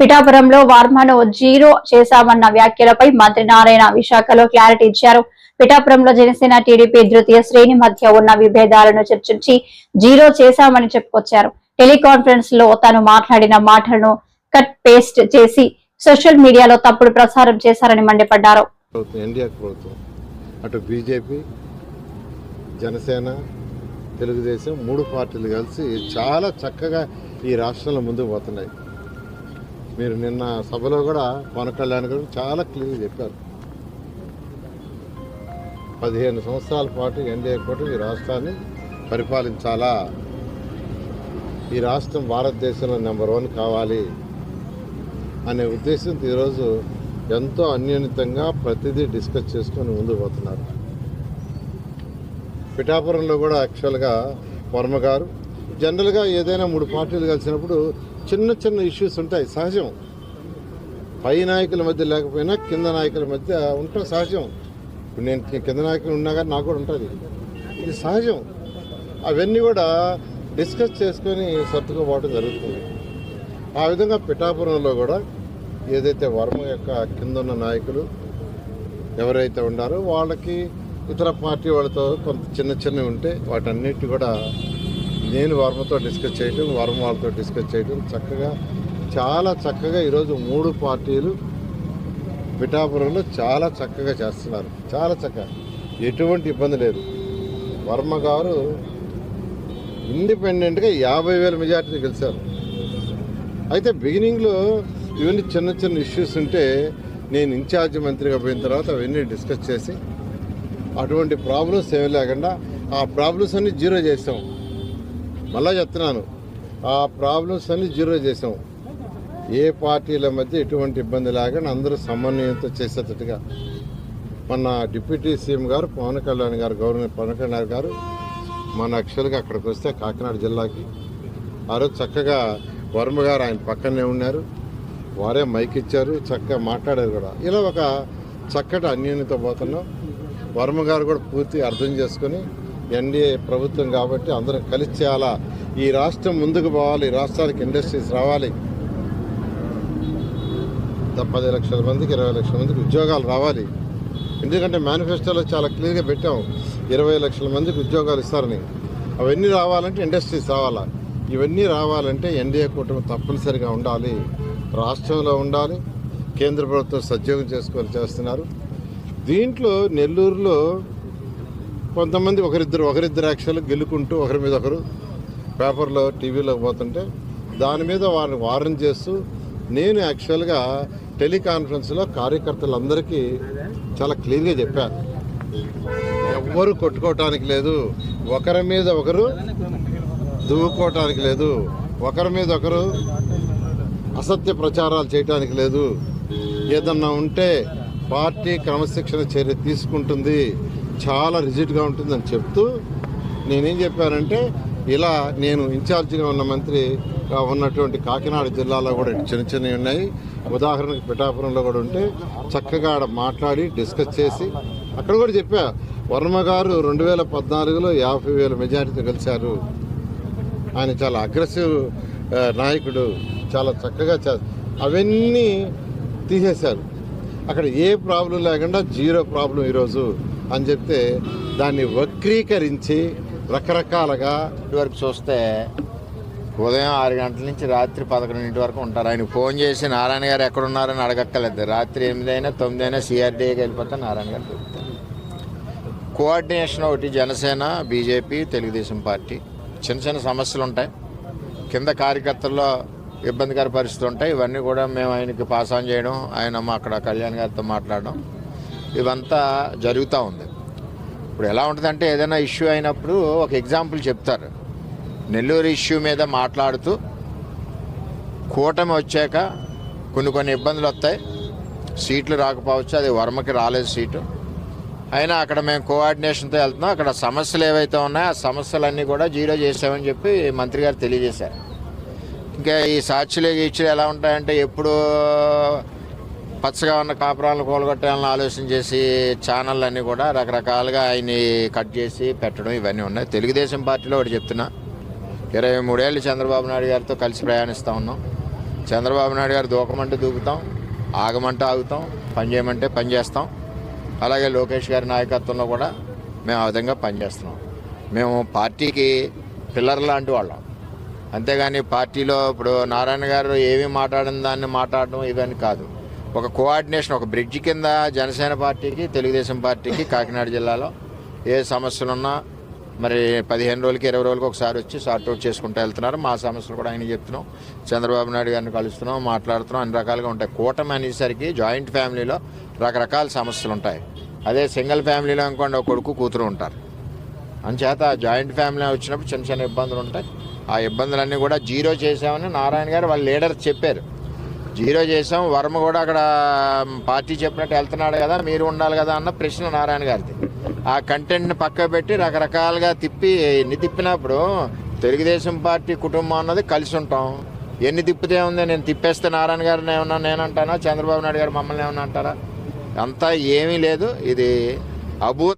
పిఠాపురంలో వర్మను జీరో చేశామన్న వ్యాఖ్యలపై మంత్రి నారాయణ విశాఖలో క్లారిటీ ఇచ్చారు. పిఠాపురంలో జనసేన టీడీపీ తృతీయ శ్రేణి మధ్య ఉన్న విభేదాలను చర్చించి జీరో చేశామని చెప్పుకొచ్చారు. టెలికాన్ఫరెన్స్లో తాను మాట్లాడిన మాటలను కట్ పేస్ట్ చేసి సోషల్ మీడియాలో తప్పుడు ప్రసారం చేశారని మండిపడ్డారు. అటు బీజేపీ జనసేన తెలుగుదేశం మూడు పార్టీలు కలిసి చాలా చక్కగా ఈ రాష్ట్రంలో ముందుకు పోతున్నాయి. మీరు నిన్న సభలో కూడా పవన్ కళ్యాణ్ గారు చాలా క్లియర్ చెప్పారు. పదిహేను సంవత్సరాల పాటు ఎన్డీఏ కూడా ఈ రాష్ట్రాన్ని పరిపాలించాలా? ఈ రాష్ట్రం భారతదేశంలో నెంబర్ వన్ కావాలి అనే ఉద్దేశంతో ఈరోజు ఎంతో అన్యోన్యతంగా ప్రతిదీ డిస్కస్ చేసుకొని ముందుకు పోతున్నారు. పిఠాపురంలో కూడా యాక్చువల్గా వర్మ గారు జనరల్గా ఏదైనా మూడు పార్టీలు కలిసినప్పుడు చిన్న చిన్న ఇష్యూస్ ఉంటాయి సహజం. పై నాయకుల మధ్య లేకపోయినా కింద నాయకుల మధ్య ఉంటాం సహజం. ఇప్పుడు నేను కింద నాయకులు ఉన్నా కానీ నాకు కూడా ఉంటుంది. ఇది సహజం. అవన్నీ కూడా డిస్కస్ చేసుకొని సర్దుకుపోవడం జరుగుతుంది. ఆ విధంగా పిఠాపురంలో కూడా ఏదైతే వర్మ యొక్క కింద ఉన్న నాయకులు ఎవరైతే ఉన్నారో వాళ్ళకి ఇతర పార్టీ వాళ్ళతో కొంత చిన్న చిన్నవి ఉంటే వాటన్నిటి కూడా నేను వర్మతో డిస్కస్ చేయడం వర్మ వాళ్ళతో డిస్కస్ చేయడం చక్కగా చాలా చక్కగా ఈరోజు మూడు పార్టీలు పిఠాపురంలో చాలా చక్కగా చేస్తున్నారు. చాలా చక్కగా. ఎటువంటి ఇబ్బంది లేదు. వర్మ గారు ఇండిపెండెంట్గా యాభై వేల మెజార్టీని గెలిచారు. అయితే బిగినింగ్లో ఇవన్నీ చిన్న చిన్న ఇష్యూస్ ఉంటే నేను ఇన్ఛార్జ్ మంత్రిగా పోయిన తర్వాత అవన్నీ డిస్కస్ చేసి అటువంటి ప్రాబ్లమ్స్ ఏమి లేకుండా ఆ ప్రాబ్లమ్స్ అన్నీ జీరో చేసాం. మళ్ళా చెప్తున్నాను. ఆ ప్రాబ్లమ్స్ అన్ని జీరో చేసాం. ఏ పార్టీల మధ్య ఎటువంటి ఇబ్బంది లేకుండా అందరూ సమన్వయంతో చేసేటట్టుగా. మన డిప్యూటీ సీఎం గారు పవన్ కళ్యాణ్ గారు గవర్నర్ పవన్ కళ్యాణ్ గారు మన యాక్చువల్గా అక్కడికి వస్తే కాకినాడ జిల్లాకి. ఆ చక్కగా వర్మ గారు ఆయన పక్కనే ఉన్నారు. వారే మైక్ ఇచ్చారు చక్కగా మాట్లాడారు కూడా. ఇలా ఒక చక్కటి అన్యోన్యత పోతున్నాం. వర్మ గారు కూడా పూర్తి అర్థం చేసుకొని ఎన్డీఏ ప్రభుత్వం కాబట్టి అందరం కలిసి చేయాలా? ఈ రాష్ట్రం ముందుకు పోవాలి రాష్ట్రానికి ఇండస్ట్రీస్ రావాలి. పది లక్షల మందికి ఇరవై లక్షల మందికి ఉద్యోగాలు రావాలి. ఎందుకంటే మేనిఫెస్టోలో చాలా క్లియర్గా పెట్టాం ఇరవై లక్షల మందికి ఉద్యోగాలు ఇస్తారని. అవన్నీ రావాలంటే ఇండస్ట్రీస్ రావాలా? ఇవన్నీ రావాలంటే ఎన్డీఏ కూటమి తప్పనిసరిగా ఉండాలి. రాష్ట్రంలో ఉండాలి కేంద్ర ప్రభుత్వం సద్యోగం చేసుకొని చేస్తున్నారు. దీంట్లో నెల్లూరులో కొంతమంది ఒకరిద్దరు ఒకరిద్దరు యాక్చువల్గా గెలుకుంటూ ఒకరి మీద ఒకరు పేపర్లో టీవీలో పోతుంటే దాని మీద వారిని వారం చేస్తూ నేను యాక్చువల్గా టెలికాన్ఫరెన్స్లో కార్యకర్తలందరికీ చాలా క్లియర్గా చెప్పాను. ఎవ్వరు కొట్టుకోవటానికి లేదు. ఒకరి మీద ఒకరు దువ్వుకోవటానికి లేదు. ఒకరి మీద ఒకరు అసత్య ప్రచారాలు చేయటానికి లేదు. ఏదన్నా ఉంటే పార్టీ క్రమశిక్షణ చర్య తీసుకుంటుంది. చాలా రిజిట్గా ఉంటుందని చెప్తూ నేనేం చెప్పానంటే ఇలా నేను ఇన్ఛార్జిగా ఉన్న మంత్రిగా ఉన్నటువంటి కాకినాడ జిల్లాలో కూడా చిన్న చిన్నవి ఉన్నాయి. ఉదాహరణకు పిఠాపురంలో కూడా ఉంటే చక్కగా ఆడ మాట్లాడి డిస్కస్ చేసి అక్కడ కూడా చెప్పా వర్మ గారు రెండు వేల పద్నాలుగులో యాభై వేల మెజారిటీతో గెలిచారు. ఆయన చాలా అగ్రెసివ్ నాయకుడు చాలా చక్కగా చే అవన్నీ తీసేశారు. అక్కడ ఏ ప్రాబ్లం లేకుండా జీరో ప్రాబ్లం ఈరోజు. అని చెప్తే దాన్ని వక్రీకరించి రకరకాలుగా ఇంటి వరకు చూస్తే ఉదయం ఆరు గంటల నుంచి రాత్రి పదకొండింటి వరకు ఉంటారు. ఆయన ఫోన్ చేసి నారాయణ గారు ఎక్కడున్నారని అడగక్కర్లేదు. రాత్రి ఎనిమిది అయినా తొమ్మిది అయినా సిఆర్డీఏకి వెళ్ళిపోతే నారాయణ గారు దొరుకుతారు. కోఆర్డినేషన్ ఒకటి జనసేన బీజేపీ తెలుగుదేశం పార్టీ. చిన్న చిన్న సమస్యలు ఉంటాయి. కింద కార్యకర్తల్లో ఇబ్బందికర పరిస్థితులు ఉంటాయి. ఇవన్నీ కూడా మేము ఆయనకి పాస్ ఆన్ చేయడం ఆయన అక్కడ కళ్యాణ్ గారితో మాట్లాడడం. ఇవంతా జరుగుతూ ఉంది. ఇప్పుడు ఎలా ఉంటుందంటే ఏదైనా ఇష్యూ అయినప్పుడు ఒక ఎగ్జాంపుల్ చెప్తారు. నెల్లూరు ఇష్యూ మీద మాట్లాడుతూ కూటమి వచ్చాక కొన్ని కొన్ని ఇబ్బందులు వస్తాయి. సీట్లు రాకపోవచ్చు అది వర్మకి రాలేదు సీటు. అయినా అక్కడ మేము కోఆర్డినేషన్తో వెళ్తున్నాం. అక్కడ సమస్యలు ఏవైతే ఉన్నాయో ఆ సమస్యలన్నీ కూడా జీరో చేసామని చెప్పి మంత్రి గారు తెలియజేశారు. ఇంకా ఈ సాక్షులు గీచులు ఎలా ఉంటాయంటే ఎప్పుడు పచ్చగా ఉన్న కాపురాలను కూలగొట్టాలని ఆలోచన చేసి ఛానల్ అన్నీ కూడా రకరకాలుగా ఆయన్ని కట్ చేసి పెట్టడం ఇవన్నీ ఉన్నాయి. తెలుగుదేశం పార్టీలో ఒకటి చెప్తున్నా. ఇరవై మూడేళ్ళు చంద్రబాబు నాయుడు గారితో కలిసి ప్రయాణిస్తూ ఉన్నాం. చంద్రబాబు నాయుడు గారు దూకమంటే దూకుతాం ఆగమంటే ఆగుతాం పని చేయమంటే అలాగే లోకేష్ గారి నాయకత్వంలో కూడా మేము ఆ విధంగా పనిచేస్తున్నాం మేము పార్టీకి పిల్లర్ లాంటి వాళ్ళం. అంతేగాని పార్టీలో ఇప్పుడు నారాయణ గారు ఏమి మాట్లాడిన దాన్ని మాట్లాడడం ఇవన్నీ కాదు. ఒక కోఆర్డినేషన్ ఒక బ్రిడ్జ్ కింద జనసేన పార్టీకి తెలుగుదేశం పార్టీకి కాకినాడ జిల్లాలో ఏ సమస్యలున్నా మరి పదిహేను రోజులకి ఇరవై రోజులకి ఒకసారి వచ్చి సార్ట్అవుట్ చేసుకుంటూ వెళ్తున్నారు. మా సమస్యలు కూడా ఆయన చెప్తున్నాం. చంద్రబాబు నాయుడు గారిని కలుస్తున్నాం మాట్లాడుతున్నాం అన్ని రకాలుగా ఉంటాయి. కూటమి అనేసరికి జాయింట్ ఫ్యామిలీలో రకరకాల సమస్యలు ఉంటాయి. అదే సింగిల్ ఫ్యామిలీలో అనుకోండి ఒక కొడుకు కూతురు ఉంటారు. అంచేత జాయింట్ ఫ్యామిలీ వచ్చినప్పుడు చిన్న చిన్న ఇబ్బందులు ఉంటాయి. ఆ ఇబ్బందులన్నీ కూడా జీరో చేసామని నారాయణ గారు వాళ్ళ లీడర్ చెప్పారు. జీరో చేసాం వర్మ కూడా అక్కడ పార్టీ చెప్పినట్టు వెళ్తున్నాడు కదా మీరు ఉండాలి కదా అన్న ప్రశ్న నారాయణ గారిది. ఆ కంటెంట్ని పక్క పెట్టి రకరకాలుగా తిప్పి ఎన్ని తిప్పినప్పుడు తెలుగుదేశం పార్టీ కుటుంబం అన్నది కలిసి ఉంటాం. ఎన్ని తిప్పితే ఉంది నేను తిప్పేస్తే నారాయణ గారిని ఏమన్నా నేనంటానా చంద్రబాబు నాయుడు గారు మమ్మల్ని ఏమన్నా అంటారా? అంతా ఏమీ లేదు. ఇది అభూత